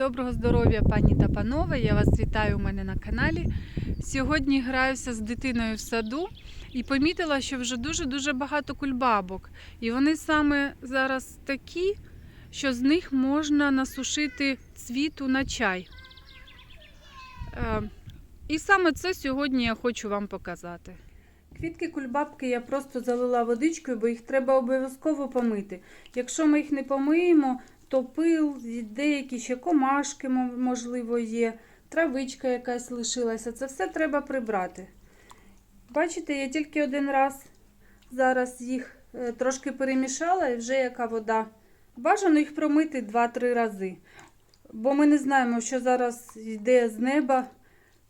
Доброго здоров'я, пані та панове! Я вас вітаю у мене на каналі. Сьогодні граюся з дитиною в саду і помітила, що вже дуже-дуже багато кульбабок. І вони саме зараз такі, що з них можна насушити цвіту на чай. Е, І саме це сьогодні я хочу вам показати. Квітки кульбабки я просто залила водичкою, бо їх треба обов'язково помити. Якщо ми їх не помиємо, то пил, деякі ще комашки, можливо, є, травичка якась лишилася. Це все треба прибрати. Бачите, я тільки один раз зараз їх е, трошки перемішала і вже яка вода. Бажано їх промити 2-3 рази. Бо ми не знаємо, що зараз йде з неба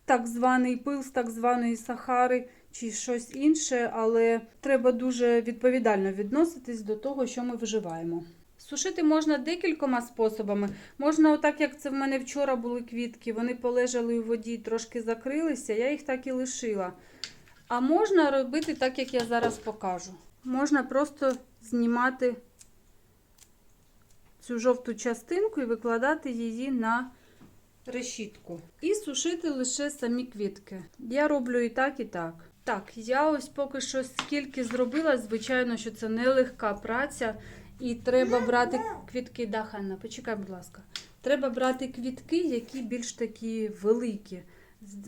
так званий пил з так званої Сахари чи щось інше, але треба дуже відповідально відноситись до того, що ми вживаємо. Сушити можна декількома способами. Можна, отак як це в мене вчора були квітки, вони полежали у воді, трошки закрилися, я їх так і лишила. А можна робити так, як я зараз покажу. Можна просто знімати цю жовту частинку і викладати її на решітку. І сушити лише самі квітки. Я роблю і так, і так. Так, я ось поки що скільки зробила, звичайно, що це нелегка праця. І треба брати квітки. Да, Ханна, почекай, будь ласка. Треба брати квітки, які більш такі великі.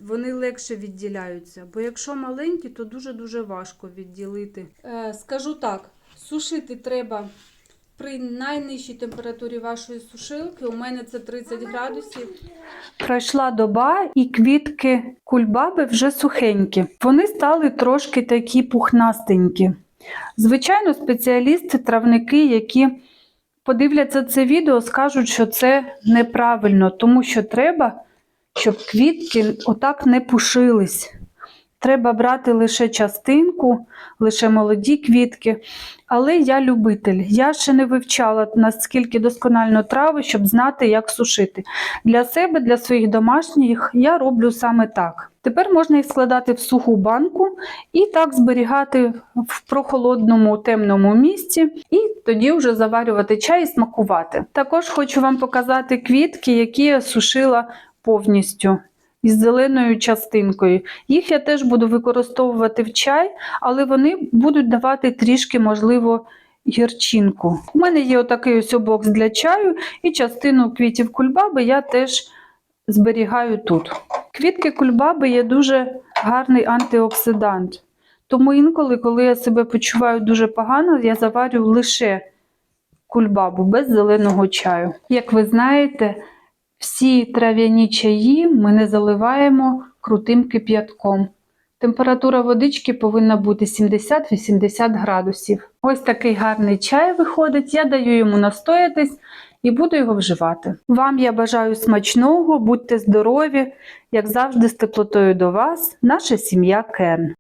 Вони легше відділяються. Бо якщо маленькі, то дуже-дуже важко відділити. Е, скажу так: сушити треба при найнижчій температурі вашої сушилки. У мене це 30 градусів. Пройшла доба, і квітки кульбаби вже сухенькі. Вони стали трошки такі пухнастенькі. Звичайно, спеціалісти, травники, які подивляться це відео, скажуть, що це неправильно, тому що треба, щоб квітки отак не пушились. Треба брати лише частинку, лише молоді квітки. Але я любитель. Я ще не вивчала наскільки досконально трави, щоб знати, як сушити. Для себе, для своїх домашніх я роблю саме так. Тепер можна їх складати в суху банку і так зберігати в прохолодному темному місці, і тоді вже заварювати чай і смакувати. Також хочу вам показати квітки, які я сушила повністю. Із зеленою частинкою. Їх я теж буду використовувати в чай, але вони будуть давати трішки, можливо, гірчинку. У мене є отакий ось бокс для чаю, і частину квітів кульбаби я теж зберігаю тут. Квітки кульбаби є дуже гарний антиоксидант. Тому інколи, коли я себе почуваю дуже погано, я заварю лише кульбабу без зеленого чаю. Як ви знаєте, всі трав'яні чаї ми не заливаємо крутим кип'ятком. Температура водички повинна бути 70-80 градусів. Ось такий гарний чай виходить. Я даю йому настоятись і буду його вживати. Вам я бажаю смачного, будьте здорові, як завжди, з теплотою до вас, наша сім'я Керн.